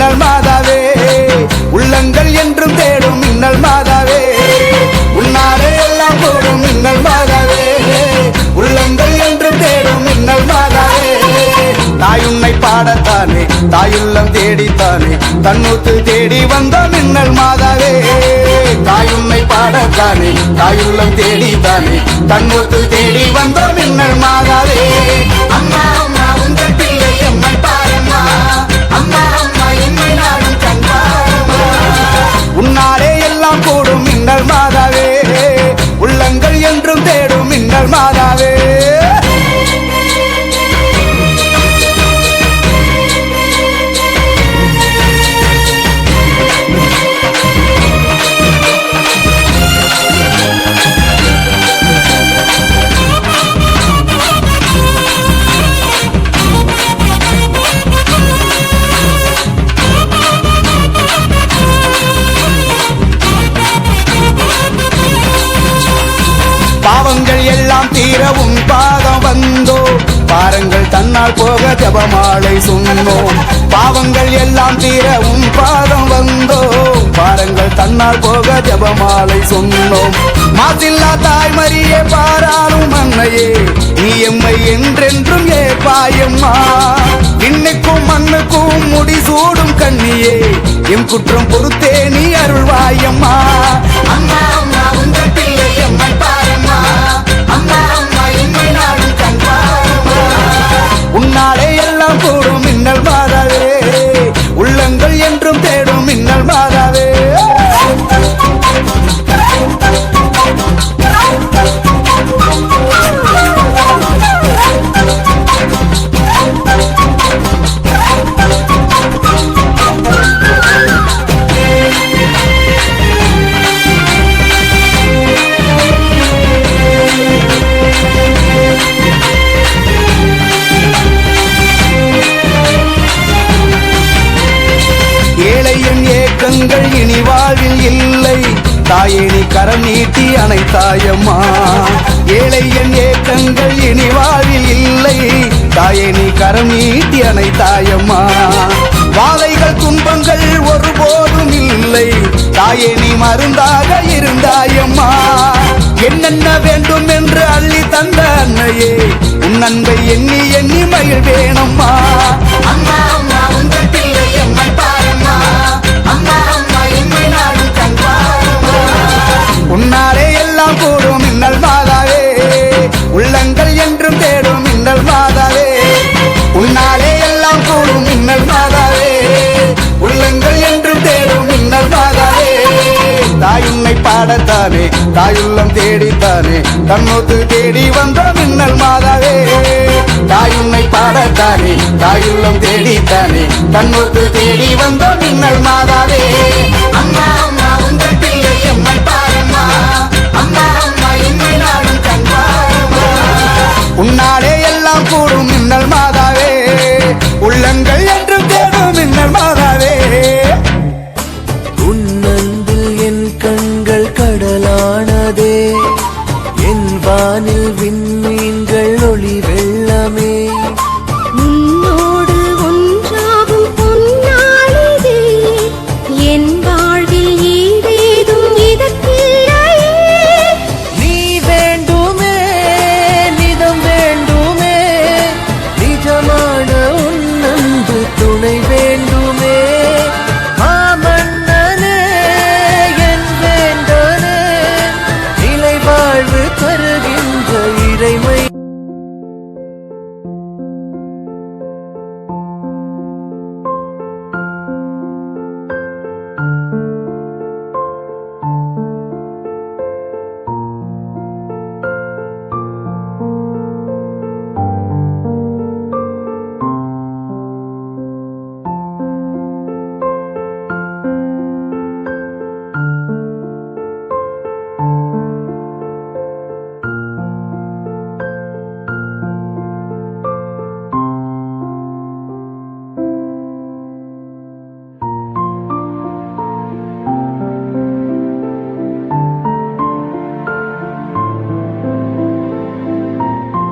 மின்னல் மாதாவே உள்ளங்கள் என்றும் தேடும் மின்னல் மாதாவே. உன்னாரே எல்லாம் போடும் மின்னல் மாதாவே உள்ளங்கள் என்றும் தேடும் மின்னல் மாதாவே. தாயுன்னை பாடத்தானே தாயுள்ளம் தேடித்தானே தன்னூத்து தேடி வந்த மின்னல் மாதாவே. தாயுன்னை பாடத்தானே தாயுள்ளம் தேடித்தானே தன்னூத்து தேடி வந்த மின்னல் மாதாவே. அம்மா தன்னால் போக ஜபமாலை சொன்னோம். பாவங்கள் எல்லாம் தீர உன் பாதம் வந்தோம். பாருங்கள் தன்னால் போக ஜபமாலை சொன்னோம். மாசில்லா தாய்மரியே பாராளும் அன்னையே நீ எம்மை என்றென்றும் ஏ பாயம்மா இன்னைக்கும் மண்ணுக்கும் முடிசூடும் கண்ணியே என் குற்றம் பொறுத்தே நீ அருள்வாயம்மா. உன்னாலே தாயே நீ கரம் நீட்டி அனைத்தாயம்மா ஏழை என் ஏக்கங்கள் இனி வாழ்வில் இல்லை. தாயே நீ கரம் நீட்டி அனைத்தாயம்மா வாழைகள் துன்பங்கள் ஒருபோதும் இல்லை. தாயே நீ மருந்தாக இருந்தாயம்மா. என்னென்ன வேண்டும் என்று அள்ளி தந்த அன்னையே உன் அன்பை எண்ணி எண்ணி மகிழ் தாயுன்னை பாடத்தானே தாயுள்ளம் தேடித்தானே தன்னோத்து தேடி வந்த மின்னல் மாதாவே. தாயுன்னை பாடத்தானே தாயுள்ளம் தேடித்தானே தன்னோத்து தேடி வந்த மின்னல் மாதாவே. அம்மா அம்மா உங்கள் பிள்ளை அம்மன் பாரம்மா. அம்மா அம்மா என்னை நாடும் கண் உன்னாலே